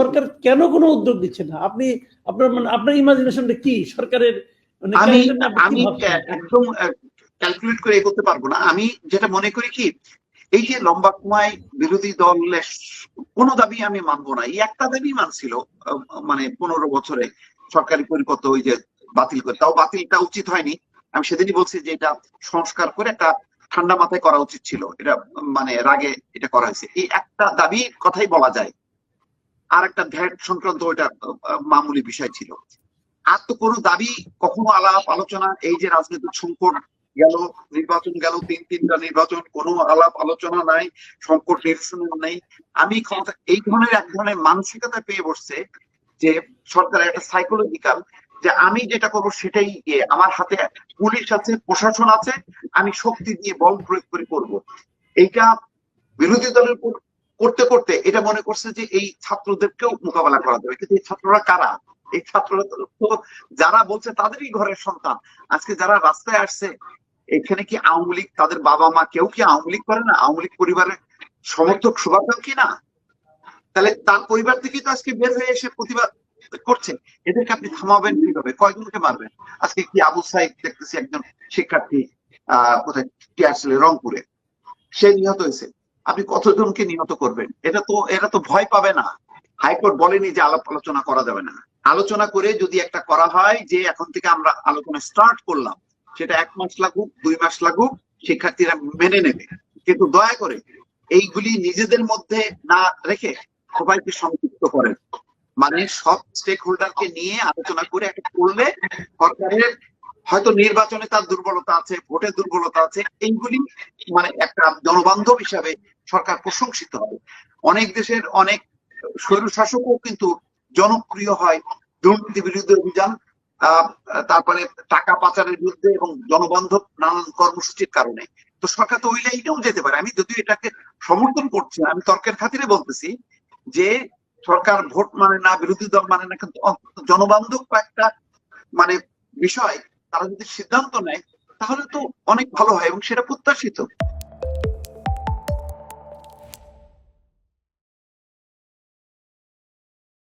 সরকার কেন কোনো উদ্যোগ দিচ্ছে না? আপনি আপনার মানে আপনার ইমাজিনেশনটা কি? সরকারের মানে আমি আমি একদম ক্যালকুলেট করে এগোতে পারব না। আমি যেটা মনে করি কি এই যে লম্বা সময় বিরোধী দলের কোনো দাবি আমি মানবো না। এই একটা দাবি মানছিল মানে পনেরো বছরে সরকারি পরিপত্র ওই যে বাতিল করে তাও বাতিলটা উচিত হয়নি। আমি সেদিনই বলছি যে এটা সংস্কার করে একটা ঠান্ডা মাথায় করা উচিত ছিল। এটা মানে রাগে এটা করা হয়েছে। এই একটা দাবি কথাই বলা যায়। আর একটা ভ্যাট সংক্রান্ত ওইটা মামুলি বিষয় ছিল। আর তো কোনো দাবি কখনো আলাপ, আলোচনা, এই যে রাজনৈতিক সংকট গেল, নির্বাচন গেল, তিন তিনটা নির্বাচন, কোনো আলাপ, আলোচনা নাই, সংকট নিরসন নেই। আমি ক্ষমতা, এই ধরনের এক ধরনের মানসিকতা পেয়ে বসছে যে সরকারের একটা সাইকোলজিক্যাল যে আমি যেটা করব সেটাই আমার হাতে পুলিশ আছে, প্রশাসন আছে, আমি শক্তি দিয়ে বল প্রয়োগ করে করব। এইটা বিরোধী দলের করতে করতে এটা মনে করছে যে এই ছাত্রদেরকেও মোকাবেলা করা যাবে। কিন্তু এই ছাত্ররা কারা? এই ছাত্ররা তো যারা বলছে তাদেরই ঘরের সন্তান। আজকে যারা রাস্তায় আসছে, এখানে কি আওয়ামী লীগ, তাদের বাবা মা কেউ কি আওয়ামী লীগ করে না? আওয়ামী লীগ পরিবারের সমর্থক শুভাকাঙ্ক্ষী কি না? তাহলে তার পরিবার থেকেই তো আজকে বের হয়ে এসে প্রতিবাদ করছে। এদেরকে আপনি থামাবেন কীভাবে? কয়জনকে মারবেন? আজকে কি আবু সাইদ দেখতেছি একজন শিক্ষার্থী, আহ, কোথায়? টিয়ারসেলে রংপুরে। সে নিহত হয়েছে। আপনি কতজনকে নিহত করবেন? এটা তো এটা তো ভয় পাবে না। হাইকোর্ট বলেনি যে আলাপ আলোচনা করা যাবে না। আলোচনা করে যদি একটা করা হয় যে এখন থেকে আমরা আলোচনা স্টার্ট করলাম, সেটা এক মাস লাগুক, দুই মাস লাগুক, শিক্ষার্থীরা মেনে নেবে। কিন্তু দয়া করে এইগুলি নিজেদের মধ্যে না রেখে সবাইকে সংযুক্ত করেন। মানে সব স্টেক হোল্ডারকে নিয়ে আলোচনা করে একটা করলে সরকারের হয়তো নির্বাচনে তার দুর্বলতা আছে, ভোটের দুর্বলতা আছে, এইগুলি মানে একটা জনবান্ধব হিসাবে সরকার প্রশংসিত হবে। অনেক দেশের অনেক স্বৈর শাসকও কিন্তু জনপ্রিয় হয় দুর্নীতি বিরুদ্ধে অভিযান তারপরে টাকা পাচারের বিরুদ্ধে এবং জনবান্ধব নানান কর্মসূচির কারণে। তো সরকার তো ওই লাইনেও যেতে পারে। আমি যদিও এটাকে সমর্থন করছি আমি তর্কের খাতিরে বলতেছি যে সরকার ভোট মানে না, বিরোধী দল মানে না, কিন্তু জনবান্ধব একটা মানে বিষয় তারা যদি সিদ্ধান্ত নেয় তাহলে তো অনেক ভালো হয় এবং সেটা প্রত্যাশিত।